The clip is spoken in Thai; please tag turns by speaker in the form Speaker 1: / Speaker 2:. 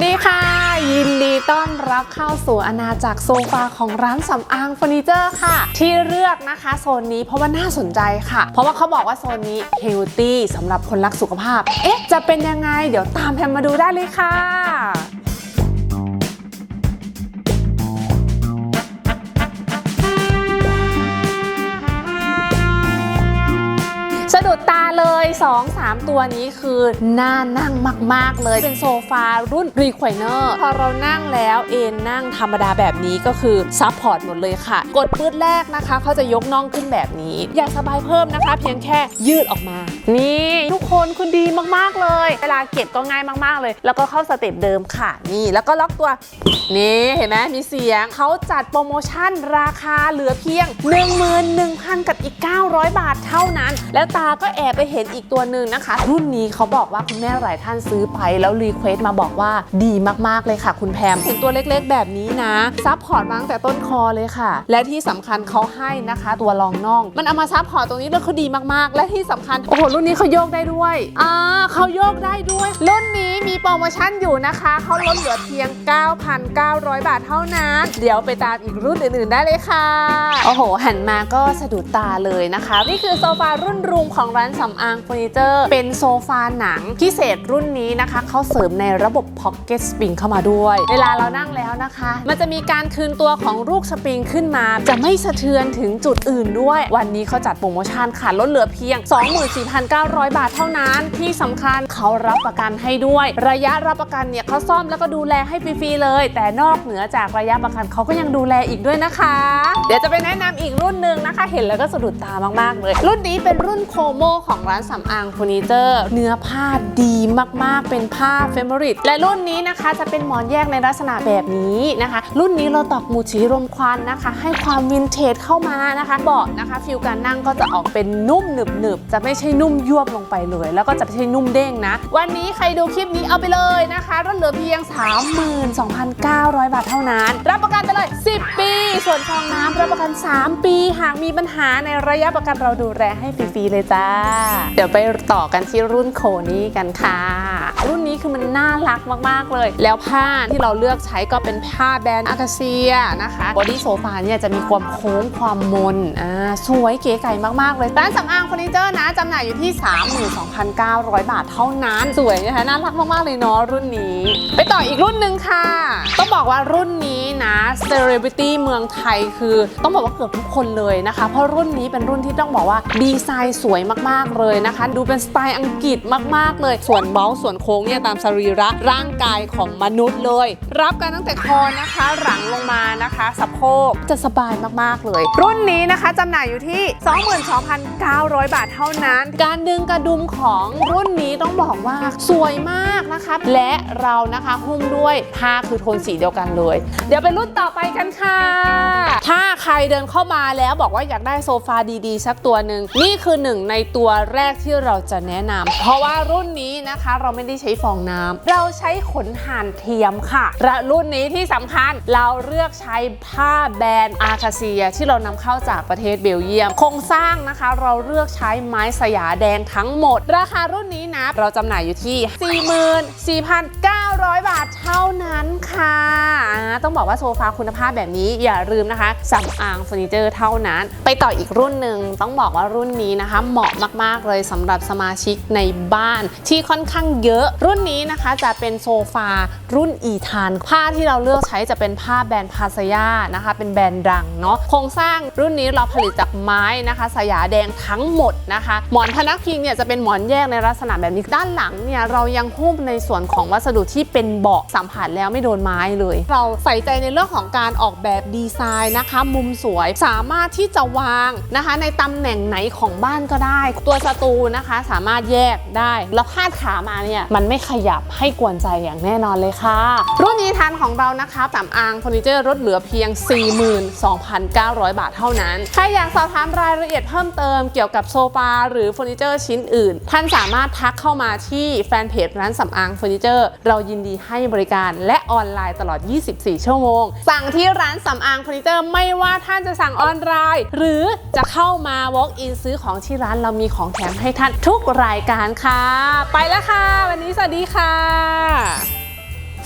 Speaker 1: วัสดีค่ะ ยินดีต้อนรับเข้าสู่อาณาจักรโซฟาของร้านสำอางเฟอร์นิเจอร์ค่ะ ที่เลือกนะคะโซนนี้เพราะว่าน่าสนใจค่ะ เพราะว่าเขาบอกว่าโซนนี้เฮลตี้สำหรับคนรักสุขภาพ เอ๊ะ จะเป็นยังไง เดี๋ยวตามแพมมาดูได้เลยค่ะ เลย 2-3 ตัวนี้คือน่านั่งมาก ๆ เลย เป็นโซฟารุ่นรีคว i เนอร์พอเรานั่งแล้วเอนนั่งธรรมดาแบบนี้ก็คือซับพอร์ตหมดเลยค่ะ กดปื้ดแรกนะคะ เขาจะยกน่องขึ้นแบบนี้ อยากสบายเพิ่มนะคะ เพียงแค่ยืดออกมา นี่ทุกคนคุณดีมากๆเลย เวลาเก็บก็ง่ายมากๆเลย แล้วก็เข้าสเต็ปเดิมค่ะ นี่ แล้วก็ล็อกตัว นี่เห็นไหมมีเสียงเขาจัดโปรโมชั่นราคาเหลือเพียง 11,000 กับอีก 900 บาทเท่านั้น แล้วตาก็แอบไปเห็นอีกตัวหนึ่งนะคะ รุ่นนี้เขาบอกว่าคุณแม่หลายท่านซื้อไปแล้วรีเควสตมาบอกว่าดีมากๆเลยค่ะ คุณแพมเห็นตัวเล็กๆ แบบนี้นะซับพอร์ตมาตั้งแต่ต้นคอเลยค่ะ และที่สำคัญเขาให้นะคะ ตัวรองน่อง มันเอามาซับพอร์ตตรงนี้แล้วเขาดีมากๆ และที่สำคัญโอ้โหรุ่นนี้เขาโยกได้ด้วยอ่าเขาโยกได้ด้วย รุ่นนี้มีโปรโมชั่นอยู่นะคะเขาลดเหลือเพียง 9,900 บาทเท่านั้น เดี๋ยวไปตามอีกรุ่นอื่นๆได้เลยค่ะโอ้โหหันมาก็สะดุดตาเลยนะคะ นี่คือโซฟารุ่นรูมของร้านสำอางเฟอร์นิเจอร์ เป็นโซฟาหนัง พิเศษรุ่นนี้นะคะเขาเสริมในระบบ Pocket Spring เข้ามาด้วย เวลาเรานั่งแล้วนะคะ มันจะมีการคืนตัวของลูกสปริงขึ้นมา จะไม่สะเทือนถึงจุดอื่นด้วย วันนี้เขาจัดโปรโมชั่นค่ะ ลดเหลือเพียง 24,900 บาทเท่านั้น ที่สำคัญเขารับประกันให้ด้วย ระยะรับประกันเนี่ยเขาซ่อมแล้วก็ดูแลให้ฟรีๆเลย แต่นอกเหนือจากระยะประกันเขาก็ยังดูแลอีกด้วยนะคะ เดี๋ยวจะไปแนะนำอีกรุ่นหนึ่งนะคะ เห็นแล้วก็สะดุดตามากๆเลย รุ่นนี้เป็นรุ่นโคโมของร้านสำอางเฟอร์นิเจอร์ เนื้อผ้าดีมากๆ เป็นผ้าเฟมอริตและรุ่นนี้นะคะจะเป็นหมอนแยกในลักษณะแบบนี้นะคะ รุ่นนี้เราตอกหมูชีรมควันนะคะ ให้ความวินเทจเข้ามานะคะเบาะนะคะฟิลการนั่งก็จะออกเป็นนุ่มหนึบๆจะไม่ใช่นุ่มยวบลงไปเลย แล้วก็จะไม่ใช่นุ่มเด้งนะ วันนี้ใครดูคลิปนี้เอาไปเลยนะคะลดเหลือเพียง 32,900 บาทเท่านั้น รับประกันไปเลย 10 ปี ส่วนฟองน้ำรับประกัน 3 ปี หากมีปัญหาในระยะประกันเราดูแลให้ฟรีๆเลยจ้าเดี๋ยวไปต่อกันที่รุ่นโคนี้กันค่ะ รุ่นนี้คือมันน่ารักมาก ๆ เลย แล้วผ้าที่เราเลือกใช้ก็เป็นผ้าแบรนด์อากาเซียนะคะบอดี้โซฟาเนี่ยจะมีความโค้งความมนอ่าสวยเก๋ไก่มาก ๆ เลยร้านสำอางเฟอร์นิเจอร์นะจำหน่ายอยู่ที่ 32,900 บาทเท่านั้น สวยนะคะน่ารักมาก ๆ เลยเนาะรุ่นนี้ ไปต่ออีกรุ่นหนึ่งค่ะ ต้องบอกว่ารุ่นนี้ นะ Celebrity เมืองไทยคือ ต้องบอกว่าเกือบทุกคนเลยนะคะ เพราะรุ่นนี้เป็นรุ่นที่ต้องบอกว่าดีไซน์สวยมากๆเลยนะคะ ดูเป็นสไตล์อังกฤษมากๆเลย ส่วนเบ้าส่วนโค้งเนี่ยตามสรีระร่างกายของมนุษย์เลย รับกันตั้งแต่คอนะคะ หลังลงมานะคะสะโพกจะสบายมากๆเลย รุ่นนี้นะคะจำหน่ายอยู่ที่ 22,900 บาทเท่านั้น การดึงกระดุมของรุ่นนี้ต้องบอกว่าสวยมากนะคะ และเรานะคะหุ้มด้วยผ้าคือโทนสีเดียวกันเลย เดี๋ยวไปรุ่นต่อไปกันค่ะถ้า ใครเดินเข้ามาแล้วบอกว่าอยากได้โซฟาดีๆ สักตัวหนึ่งนี่คือหนึ่งในตัวแรกที่เราจะแนะนำเพราะว่ารุ่นนี้นะคะเราไม่ได้ใช้ฟองน้ำเราใช้ขนห่านเทียมค่ะและรุ่นนี้ที่สำคัญเราเลือกใช้ผ้าแบรนด์อาคาเซีย ที่เรานำเข้าจากประเทศเบลเยียมโครงสร้างนะคะ เราเลือกใช้ไม้สยาแดงทั้งหมด ราคารุ่นนี้นะเราจำหน่ายอยู่ที่ 44,900 บาทเท่านั้นค่ะ ต้องบอกว่าโซฟาคุณภาพแบบนี้อย่าลืมนะคะสำอางเฟอร์นิเจอร์เท่านั้น ไปต่ออีกรุ่นหนึ่งต้องบอกว่ารุ่นนี้นะคะ เหมาะมาก ๆ เลยสำหรับสมาชิกในบ้านที่ค่อนข้างเยอะ รุ่นนี้นะคะจะเป็นโซฟารุ่นอีธานผ้าที่เราเลือกใช้จะเป็นผ้าแบรนด์พาสยานะคะ เป็นแบรนด์ดังเนาะโครงสร้างรุ่นนี้เราผลิตจากไม้นะคะ สยาแดงทั้งหมดนะคะ หมอนพนักพิงเนี่ยจะเป็นหมอนแยกในลักษณะแบบนี้ด้านหลังเนี่ยเรายังหุ้มในส่วนของวัสดุที่เป็นเบาะสัมผัสแล้วไม่โดนไม้เลย เราใส่ใจในเรื่องของการออกแบบดีไซน์นะคะมุมสวย สามารถที่จะวางนะคะ ในตำแหน่งไหนของบ้านก็ได้ ตัวสตูนะคะสามารถแยกได้ แล้วพาดขามาเนี่ยมันไม่ขยับให้กวนใจอย่างแน่นอนเลยค่ะ รุ่นนี้ทันของเรานะคะสำอางเฟอร์นิเจอร์ลดเหลือเพียง 42,900 บาทเท่านั้น ใครอยากสอบถามรายละเอียดเพิ่มเติมเกี่ยวกับโซฟาหรือเฟอร์นิเจอร์ชิ้นอื่น ท่านสามารถทักเข้ามาที่แฟนเพจร้านสำอางเฟอร์นิเจอร์ เรายินดีให้บริการและออนไลน์ตลอด 24 ชั่วโมง สั่งที่ร้านสำอางเฟอร์นิเจอร์ไม่ว่าท่านจะสั่งออนไลน์ หรือจะเข้ามา walk in ซื้อของที่ร้านเรามีของแถมให้ท่านทุกรายการค่ะ ไปแล้วค่ะ วันนี้สวัสดีค่ะ